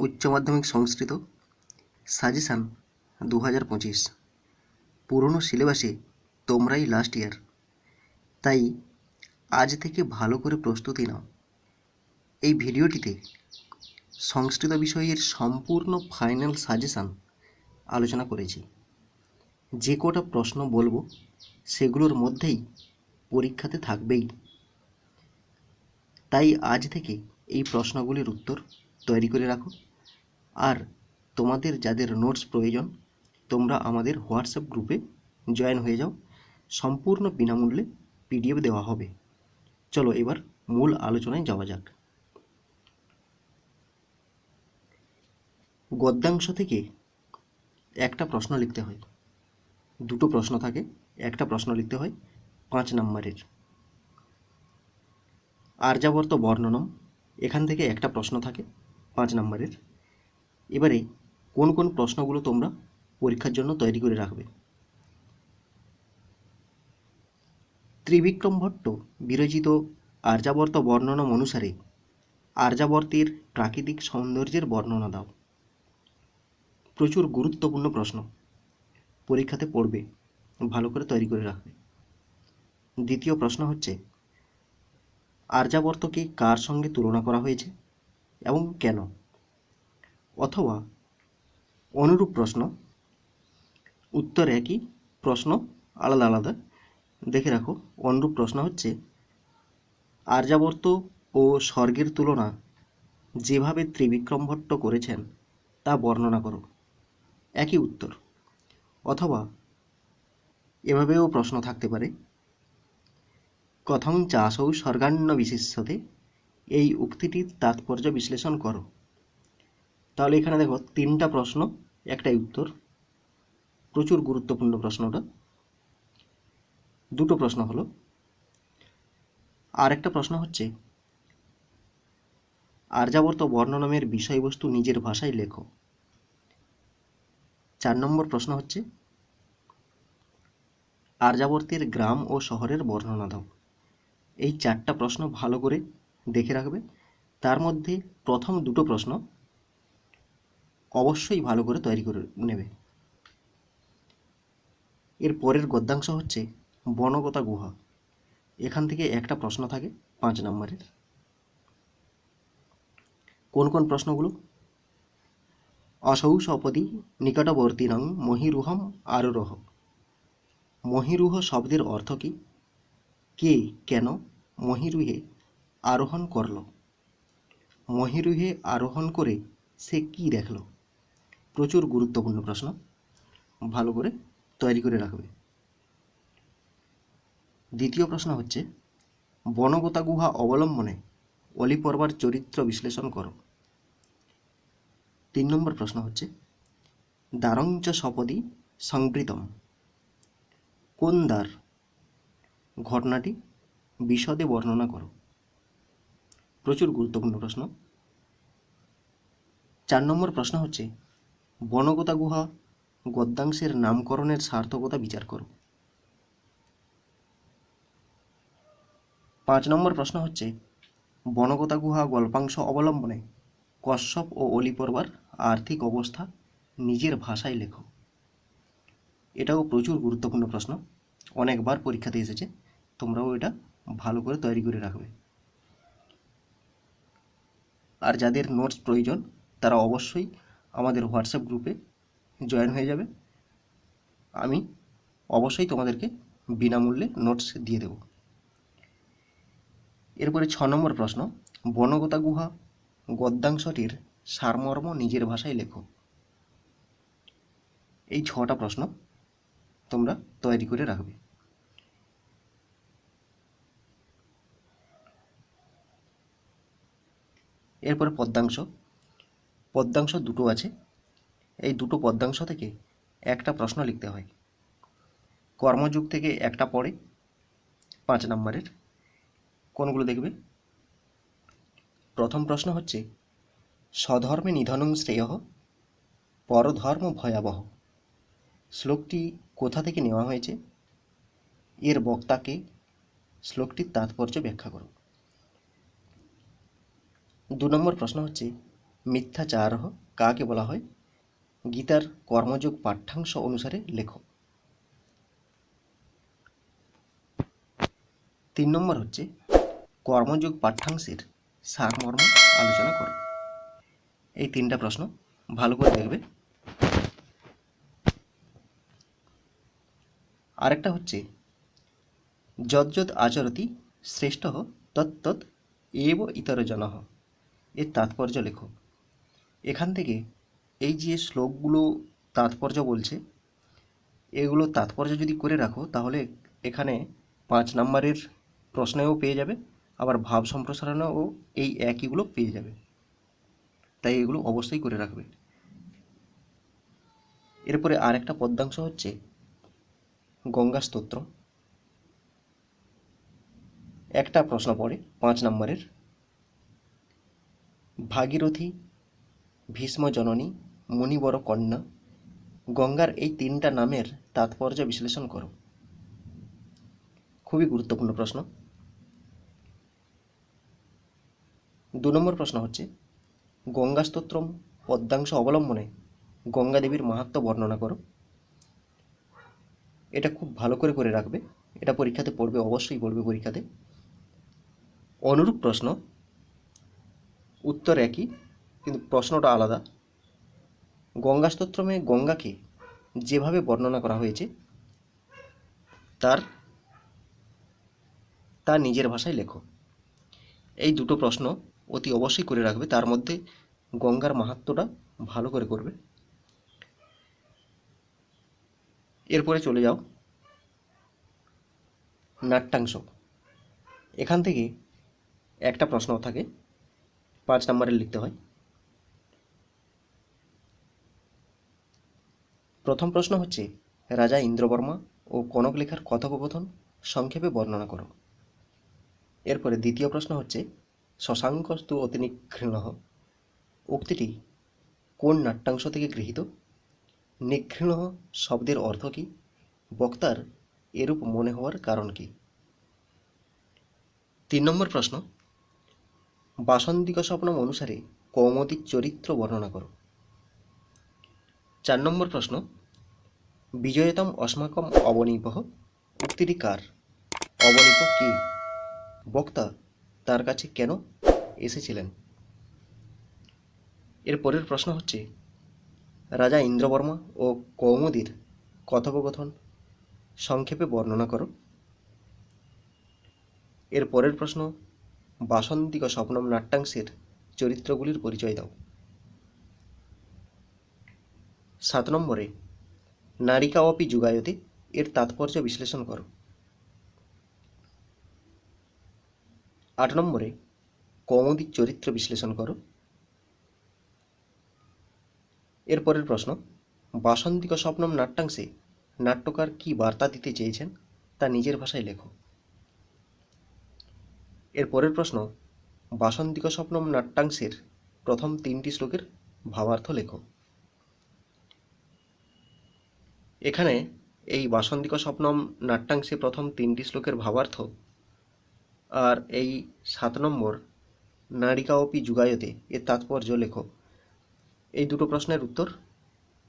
উচ্চ মাধ্যমিক সংস্কৃত সাজেশান দু হাজার পঁচিশ। পুরনো সিলেবাসে তোমরাই লাস্ট ইয়ার তাই আজ থেকে ভালো করে প্রস্তুতি নাও। এই ভিডিওটিতে সংস্কৃত বিষয়ের সম্পূর্ণ ফাইনাল সাজেশান আলোচনা করেছি। যে কটা প্রশ্ন বলব, সেগুলোর মধ্যেই পরীক্ষাতে থাকবেই। তাই আজ থেকে এই প্রশ্নগুলির উত্তর তৈরি করে রাখো। আর তোমাদের যাদের নোটস প্রয়োজন, তোমরা আমাদের হোয়াটসঅ্যাপ গ্রুপে জয়েন হয়ে যাও। সম্পূর্ণ বিনামূল্যে পিডিএফ দেওয়া হবে। চলো এবার মূল আলোচনায় যাওয়া যাক। গদ্যাংশ থেকে একটা প্রশ্ন লিখতে হয়। দুটো প্রশ্ন থাকে, একটা প্রশ্ন লিখতে হয় পাঁচ নম্বরের। আর্যাবর্ত বর্ণনম, এখান থেকে একটা প্রশ্ন থাকে পাঁচ নম্বরের। এবারে কোন কোন প্রশ্নগুলো তোমরা পরীক্ষার জন্য তৈরি করে রাখবে? ত্রিবিক্রম ভট্ট বিরচিত আর্যাবর্ত বর্ণনম অনুসারে আর্যাবর্তের প্রাকৃতিক সৌন্দর্যের বর্ণনা দাও। প্রচুর গুরুত্বপূর্ণ প্রশ্ন। পরীক্ষাতে পড়বে, ভালো করে তৈরি করে রাখবে। দ্বিতীয় প্রশ্ন হচ্ছে, আর্যাবর্তকে কার সঙ্গে তুলনা করা হয়েছে এবং কেন? অথবা অনুরূপ প্রশ্ন। উত্তর একই, প্রশ্ন আলাদা আলাদা। দেখে রাখো, অনুরূপ প্রশ্ন হচ্ছে, আর্যাবর্ত ও স্বর্গের তুলনা যেভাবে ত্রিবিক্রম ভট্ট করেছেন, তা বর্ণনা করো। একই উত্তর। অথবা এভাবেও প্রশ্ন থাকতে পারে, কথং চাষৌ স্বর্গান্ন বিশেষ্যতে এই উক্তিটির তাৎপর্য বিশ্লেষণ করো। তাহলে এখানে দেখো তিনটা প্রশ্ন, একটাই উত্তর। প্রচুর গুরুত্বপূর্ণ প্রশ্নটা দুটো প্রশ্ন হলো। আর একটা প্রশ্ন হচ্ছে, আর্যাবর্ত বর্ণনামের বিষয়বস্তু নিজের ভাষায় লেখো। চার নম্বর প্রশ্ন হচ্ছে, আর্যাবর্তের গ্রাম ও শহরের বর্ণনা দাও। এই চারটা প্রশ্ন ভালো করে দেখে রাখবে। তার মধ্যে প্রথম দুটো প্রশ্ন অবশ্যই ভালো করে তৈরি করে নেবে। এর পরের গদ্যাংশ হচ্ছে বনগতা গুহা। এখান থেকে একটা প্রশ্ন থাকে পাঁচ নম্বরের। কোন কোন প্রশ্নগুলো? অসৌ সপদি নিকটবর্তীনং মহিরুহম আরোরহ। মহিরুহ শব্দের অর্থ কী? কে, কেন মহিরুহে আরোহণ করল? মহিরুহে আরোহণ করে সে কি দেখল? প্রচুর গুরুত্বপূর্ণ প্রশ্ন। ভালো করে তৈরি করে রাখবে। দ্বিতীয় প্রশ্ন হচ্ছে, বনগতা গুহা অবলম্বনে অলিপর্বার চরিত্র বিশ্লেষণ করো। তিন নম্বর প্রশ্ন হচ্ছে দ্বারঞ্চ সপদি সংবৃতম কোন দ্বার ঘটনাটি বিশদে বর্ণনা করো? প্রচুর গুরুত্বপূর্ণ প্রশ্ন। চার নম্বর প্রশ্ন হচ্ছে বনগতা গুহা, গদ্যাংশের নামকরণের সার্থকতা বিচার করো। পাঁচ নম্বর প্রশ্ন হচ্ছে, বনগতা গুহা গল্পাংশ অবলম্বনে কশ্যপ ও অলিপর্বার আর্থিক অবস্থা নিজের ভাষায় লেখো। এটাও প্রচুর গুরুত্বপূর্ণ প্রশ্ন, অনেকবার পরীক্ষাতে এসেছে, তোমরাও এটা ভালো করে তৈরি করে রাখবে। আর যাদের নোটস প্রয়োজন, তারা অবশ্যই আমাদের হোয়াটসঅ্যাপ গ্রুপে জয়েন হয়ে যাবে। আমি অবশ্যই তোমাদেরকে বিনামূল্যে নোটস দিয়ে দেব। এরপরে ছ নম্বর প্রশ্ন, বনগতা গুহা গদ্যাংশটির সারমর্ম নিজের ভাষায় লেখো। এই ছটা প্রশ্ন তোমরা তৈরি করে রাখবে। এরপরে পদ্মাংশ পদ্মাংশ দুটো আছে। এই দুটো পদ্মাংশ থেকে একটা প্রশ্ন লিখতে হয়। কর্মযুগ থেকে একটা পড়ে পাঁচ নম্বরের। কোনগুলো দেখবে? প্রথম প্রশ্ন হচ্ছে, স্বধর্মে নিধনং শ্রেয়, পরধর্ম ভয়াবহ। শ্লোকটি কোথা থেকে নেওয়া হয়েছে? এর বক্তাকে শ্লোকটির তাৎপর্য ব্যাখ্যা করো দু নম্বর প্রশ্ন হচ্ছে মিথ্যাচার কাকে বলা হয়? গীতার কর্মযোগ পাঠ্যাংশ অনুসারে লেখো। তিন নম্বর হচ্ছে, কর্মযোগ পাঠ্যাংশের সারমর্ম আলোচনা করো। এই তিনটা প্রশ্ন ভালো করে দেখবে। আরেকটা হচ্ছে যজ্জত আচরতি শ্রেষ্ঠ তত্তৎ এব ইতর ইতরজন এর তাৎপর্য লেখো। এখান থেকে এই যে শ্লোকগুলো তাৎপর্য বলছে, এগুলো তাৎপর্য যদি করে রাখো, তাহলে এখানে পাঁচ নম্বরের প্রশ্নেও পেয়ে যাবে, আবার ভাব সম্প্রসারণেও এই একইগুলো পেয়ে যাবে। তাই এগুলো অবশ্যই করে রাখবে। এরপরে আরেকটা পদ্মাংশ হচ্ছে গঙ্গা স্তোত্র। একটা প্রশ্ন পড়ে পাঁচ নম্বরের। ভাগীরথী ভীষ্ম জননী মুনিবর কন্যা, গঙ্গার এই তিনটা নামের তাৎপর্য বিশ্লেষণ করো। খুবই গুরুত্বপূর্ণ প্রশ্ন। দু নম্বর প্রশ্ন হচ্ছে, গঙ্গা স্তোত্রম পদ্যাংশ অবলম্বনে গঙ্গা দেবীর মাহাত্ম্য বর্ণনা করো। এটা খুব ভালো করে করে রাখবে। এটা পরীক্ষাতে পড়বে, অবশ্যই পড়বে পরীক্ষাতে। অনুরূপ প্রশ্ন, উত্তর একই কিন্তু প্রশ্নটা আলাদা। গঙ্গা স্তোত্রমে গঙ্গাকে যেভাবে বর্ণনা করা হয়েছে, তার, তা নিজের ভাষায় লেখো। এই দুটো প্রশ্ন অতি অবশ্যই করে রাখবে, তার মধ্যে গঙ্গার মাহাত্ম্যটা ভালো করে করবে। এরপরে চলে যাও নাট্যাংশ এখান থেকে একটা প্রশ্ন থাকে, পাঁচ নম্বরের লিখতে হয় প্রথম প্রশ্ন হচ্ছে, রাজা ইন্দ্রবর্মা ও কনক লেখার কথোপকথন সংক্ষেপে বর্ণনা করো। এরপরে দ্বিতীয় প্রশ্ন হচ্ছে, শশাঙ্কস্তু অতিনিঘৃণ উক্তিটি, কোন নাট্যাংশ থেকে গৃহীত? নিঘৃণ শব্দের অর্থ কী? বক্তার এরূপ মনে হওয়ার কারণ কী? তিন নম্বর প্রশ্ন, বাসন্তিক স্বপ্নম অনুসারে কৌমদিক চরিত্র বর্ণনা করো। চার নম্বর প্রশ্ন, বিজয়তম অস্মাকম অবনীপ উক্তিটি কার? অবনীপ কি? বক্তা তার কাছে কেন এসেছিলেন? এর পরের প্রশ্ন হচ্ছে, রাজা ইন্দ্রবর্মা ও কৌমুদীর কথোপকথন সংক্ষেপে বর্ণনা করো। এর পরের প্রশ্ন, বাসন্তিক স্বপ্নম নাট্যাংশের চরিত্রগুলির পরিচয় দাও। সাত নম্বরে, নারিকা অপি যুগায়তে, এর তাৎপর্য বিশ্লেষণ করো। আট নম্বরে কৌমুদিক চরিত্র বিশ্লেষণ করো। এরপরের প্রশ্ন বাসন্তিক স্বপ্নম নাট্যাংশে নাট্যকার কি বার্তা দিতে চেয়েছেন তা নিজের ভাষায় লেখো। এর পরের প্রশ্ন বাসন্তিক স্বপ্নম নাট্যাংশের প্রথম তিনটি শ্লোকের ভাবার্থ লেখো। এখানে এই বাসন্তিক স্বপ্নম নাট্যাংশে প্রথম তিনটি শ্লোকের ভাবার্থ। আর এই সাত নম্বর, নারিকা অপি যুগায়তে এর তাৎপর্য লেখো। এই দুটো প্রশ্নের উত্তর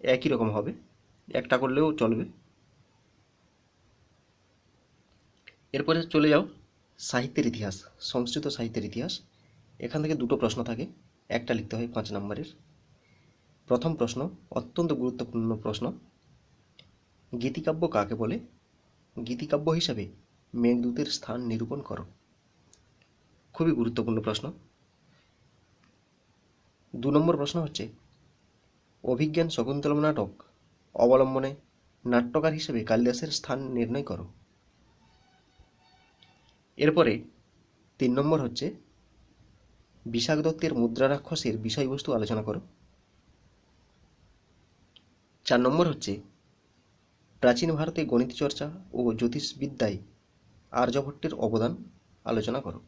একই রকম হবে। একটা করলেও চলবে। এরপরে চলে যাও সাহিত্যের ইতিহাস, সংস্কৃত সাহিত্যের ইতিহাস। এখান থেকে দুটো প্রশ্ন থাকে, একটা লিখতে হয় পাঁচ নম্বরের। প্রথম প্রশ্ন, অত্যন্ত গুরুত্বপূর্ণ প্রশ্ন। গীতিকাব্য কাকে বলে? গীতিকাব্য হিসাবে মেঘদূতের স্থান নিরূপণ করো। খুবই গুরুত্বপূর্ণ প্রশ্ন। দু নম্বর প্রশ্ন হচ্ছে, অভিজ্ঞান শকুন্তলম নাটক অবলম্বনে নাট্যকার হিসেবে কালিদাসের স্থান নির্ণয় করো। এরপরে তিন নম্বর হচ্ছে বিশাখ দত্তের মুদ্রা রাক্ষসের বিষয়বস্তু আলোচনা করো। চার নম্বর হচ্ছে প্রাচীন ভারতে গণিত চর্চা ও জ্যোতিষবিদ্যায় আর্যভট্টের অবদান আলোচনা করো।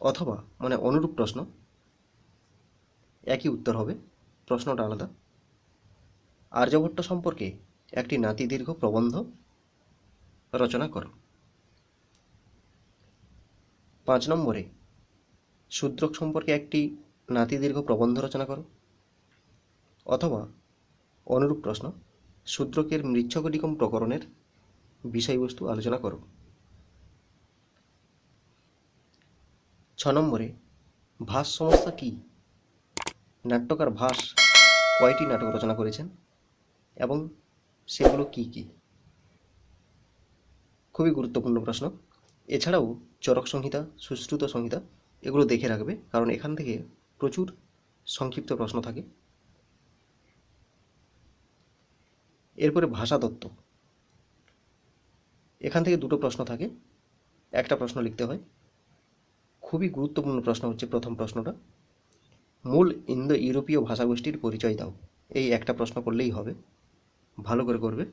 অথবা মানে অনুরূপ প্রশ্ন। একই উত্তর হবে। প্রশ্নটা আলাদা। আর্যভট্ট সম্পর্কে একটি নাতিদীর্ঘ প্রবন্ধ রচনা করো। পাঁচ নম্বরে, শূদ্রক সম্পর্কে একটি নাতিদীর্ঘ প্রবন্ধ রচনা করো। অথবা অনুরূপ প্রশ্ন। শূদ্রকের মৃচ্ছকটিকম প্রকরণের বিষয়বস্তু আলোচনা করো ছ নম্বরে, ভাস সমস্যা কী? নাট্যকার ভাস কয়টি নাটক রচনা করেছেন এবং সেগুলো কি কি? খুবই গুরুত্বপূর্ণ প্রশ্ন। এছাড়াও চরক সংহিতা, সুশ্রুত সংহিতা, এগুলো দেখে রাখবে, কারণ এখান থেকে প্রচুর সংক্ষিপ্ত প্রশ্ন থাকে। এরপরে ভাষাতত্ত্ব এখান থেকে দুটো প্রশ্ন থাকে। একটা প্রশ্ন লিখতে হয়। খুবই গুরুত্বপূর্ণ প্রশ্ন হচ্ছে প্রথম প্রশ্নটা। মূল ইন্দো ইউরোপীয় ভাষাগোষ্ঠীর পরিচয় দাও। এই একটা প্রশ্ন করলেই হবে। ভালো করে করবে।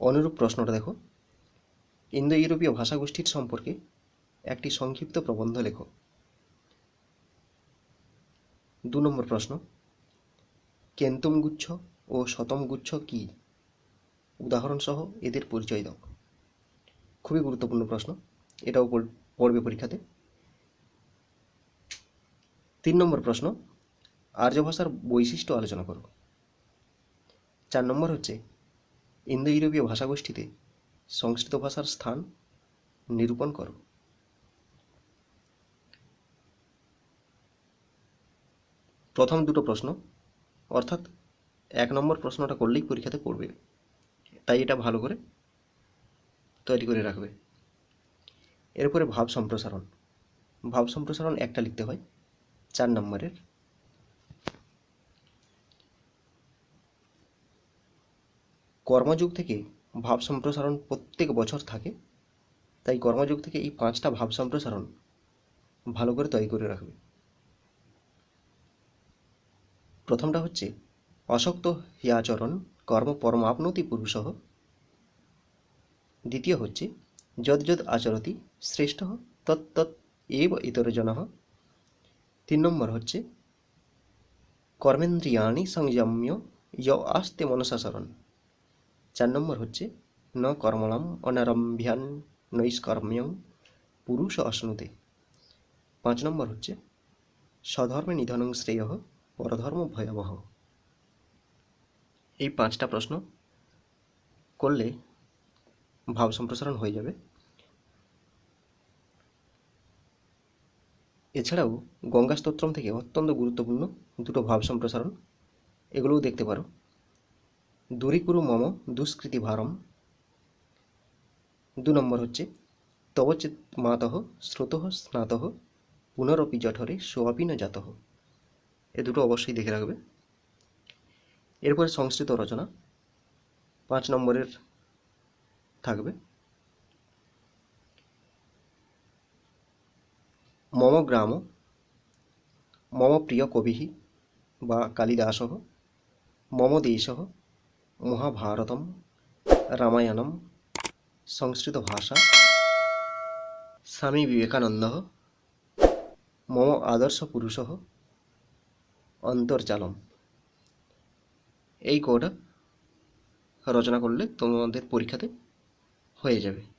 অনুরূপ প্রশ্নটা দেখো। ইন্দো ইউরোপীয় ভাষাগোষ্ঠীর সম্পর্কে একটি সংক্ষিপ্ত প্রবন্ধ লেখো। দু নম্বর প্রশ্ন। কেন্তুম গুচ্ছ ও শতম গুচ্ছ কি? উদাহরণসহ এদের পরিচয় দাও। খুবই গুরুত্বপূর্ণ প্রশ্ন। এটাও পড়বে পরীক্ষাতে। তিন নম্বর প্রশ্ন। আর্য ভাষার বৈশিষ্ট্য আলোচনা করো। চার নম্বর হচ্ছে ইন্দো ইউরোপীয় ভাষাগোষ্ঠীতে সংস্কৃত ভাষার স্থান নিরূপণ করো। প্রথম দুটো প্রশ্ন। অর্থাৎ এক নম্বর প্রশ্নটা করলেই পরীক্ষাতে পড়বে। তাই এটা ভালো করে তৈরি করে রাখবে। এরপরে ভাব সম্প্রসারণ। ভাব সম্প্রসারণ একটা লিখতে হয়, চার নম্বরের। কর্মযুগ থেকে ভাব সম্প্রসারণ প্রত্যেক বছর থাকে, তাই কর্মযুগ থেকে এই পাঁচটা ভাব সম্প্রসারণ ভালো করে তৈরি করে রাখবে। প্রথমটা হচ্ছে, অশক্ত হিয়াচরণ কর্ম পরমাপ্নতি পুরুষ। দ্বিতীয় হচ্ছে যদ যদ আচরতি শ্রেষ্ঠ। তত্তৎ এব ইতরজন। তিন নম্বর হচ্ছে, কর্মেন্দ্রিয়াণী সংযম্য য় আস্তে মনসাসরণ চার নম্বর হচ্ছে, ন কর্মণম অনারম্ভ্যান নৈষ্কর্ম্যং পুরুষ অশ্নুতে। পাঁচ নম্বর হচ্ছে, স্বধর্মে নিধনং শ্রেয়। পরধর্ম ভয়াবহ। এই পাঁচটা প্রশ্ন করলে ভাব সম্প্রসারণ হয়ে যাবে। এছাড়াও গঙ্গা স্তোত্রম থেকে অত্যন্ত গুরুত্বপূর্ণ দুটো ভাব সম্প্রসারণ, এগুলোও দেখতে পারো। দূরীকুরু মম দুষ্কৃতি ভারম। দু নম্বর হচ্ছে তবচেত মাতঃ শ্রুতঃ স্নাতঃ পুনরপি জঠরে সোয়াপি না এ দুটো অবশ্যই দেখে রাখবে। এরপরে সংস্কৃত রচনা পাঁচ নম্বরের থাকবে। মম গ্রাম মম প্রিয় কবি বা কালিদাস মম দেশ মহাভারতম, রামায়ণম, সংস্কৃত ভাষা, স্বামী বিবেকানন্দ মম আদর্শ পুরুষ অন্তর্জালম। এই কোড রচনা করলে তোমাদের পরীক্ষাতে হয়ে যাবে।